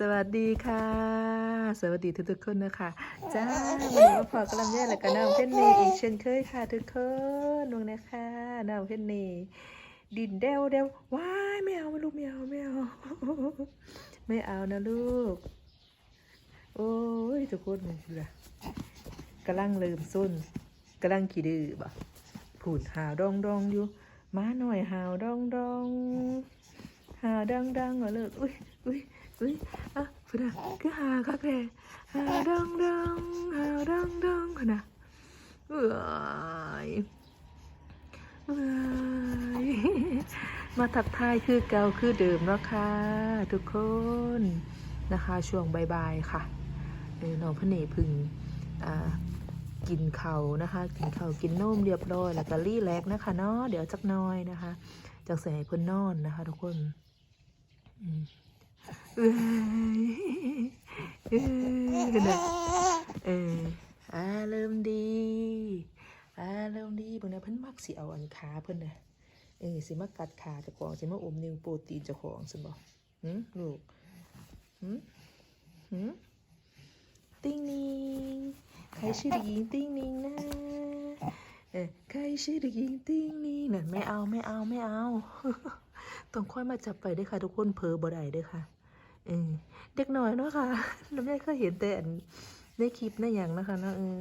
สวัสดีค่ะ สวัสดีทุกๆคนนะคะจ้าวันนี้มาพอกำลังแย่แล้วก็น้องเพนนีอีกเช่นเคยค่ะทุกคนลงนะคะน้องเพนนีดินเดวเดวว้ายไม่เอาลูกไม่เอาไม่เอาไม่เอานะลูก โอ้ยทุกคนนี่คือละกำลังลืมส้นกำลังขี่ดื้อบ่ผูดหาวดองดองอยู่มาหน่อยหาวดองดองหาวดังดังเหรอเลิกอุ้ยอุ้ย อุ้ยอะพูดนะคือหาคักแท้หาดังดังหาดังดังนะเอ้ยเอ้ยมาทักทายคือเก่าคือเดิมแล้วค่ะ ทุกคนนะคะ ช่วงบ่ายๆค่ะเออน้องพระเนพึ่งกินเขานะคะ กินเขากินนมเรียบร้อย แล้วก็รีแลกซ์นะคะเนาะเดี๋ยวจักน้อยนะคะจักใส่ให้เพิ่นนอนนะคะ ทุกคนอืม เอ้ยเอเอออารมณ์ดีอารมณ์ดีเบิ่งนะเพิ่นมักสิเอาอันขาเพิ่นน่ะเออสิมากัดขาเจ้าของสิมาอมนิ้วโปรตีนเจ้าของซั่นบ่หึลูกหึหึติ้งนิงใครชื่อเด็กหญิงติ้งนิงนะเออใครชื่อเด็กหญิงติ้งนิงนั่นไม่เอาไม่เอาไม่เอา ต้องค่อยมาจับไปเด้วยค่ะ ทุกคนเพอบ่ได้เด้วยค่ะเออเด็กหน่อยเนาะค่ะน้ำแม่เคยเห็นแต่ในคลิปในอย่างนะคะนาะเออ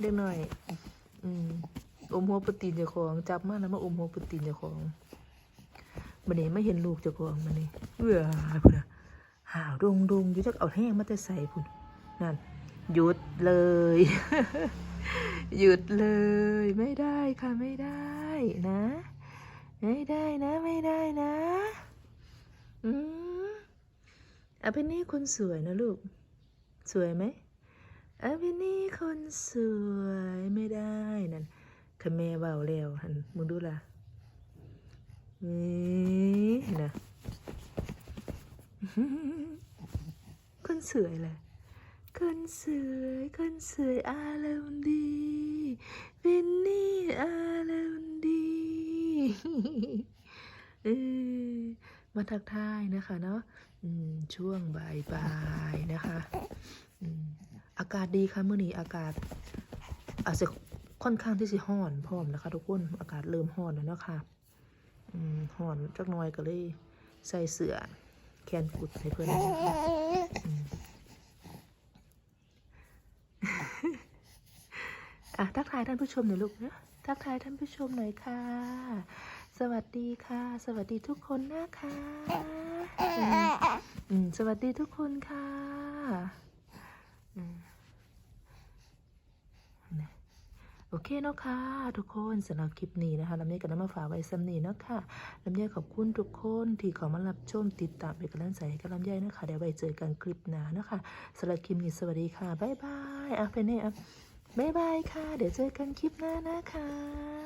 เด็กหน่อย อืมอมหัวปตีนเจ้าของ จับมาแล้วมาอมหัวปตีนเจ้าของมันนี้ไม่เห็นลูกเจ้าของมันนี่เบื่อพุ่นอะหาวดงดงอยู่จักเอาแห้งมาแต่ใส่พุ่นนั่นหยุดเลย หยุดเลย ไม่ได้ค่ะไม่ได้นะ ไม่ได้นะ ไม่ได้นะ อืมอาเพนนี่คนสวยนะลูก สวยไหมอาเพนนี่คนสวยไม่ได้นั่นคแม่เบาแล้วหันมึงดูล่ะนี่นะคนสวยแหละคนสวยคนสวยอารมณ์ดี มาทักทายนะคะเนาะช่วงบ่ายๆนะคะอากาศดีค่ะเมื่อนี้อากาศอาจจะค่อนข้างที่จะห้อนพร้อมนะคะ ทุกคนอากาศเริ่มห้อนแล้วเนาะค่ะห้อนจักน่อยก็เลยใส่เสื้อแขนกุดให้เพื่อนนะคะอะทักทายท่านผู้ชมหน่อยลูกนะทักทายท่านผู้ชมหน่อยค่ะ สวัสดีค่ะ สวัสดีทุกคนนะคะอืมอืมสวัสดีทุกคนค่ะอืมนะโอเคเนาะค่ะทุกคนสำหรับคลิปนี้นะคะลำไยกับน้ำมาฝากไว้ซ้ำนี้เนาะค่ะลำไยขอบคุณทุกคนที่เขามารับชมติดตามเป็นกำลังใจให้กับลำไยนะคะเดี๋ยวไว้เจอกันคลิปหน้านะคะสำหรับคลิปนี้สวัสดีค่ะบ๊ายบายอะเป็นไงอะบ๊ายบายค่ะ เดี๋ยวเจอกันคลิปหน้านะคะ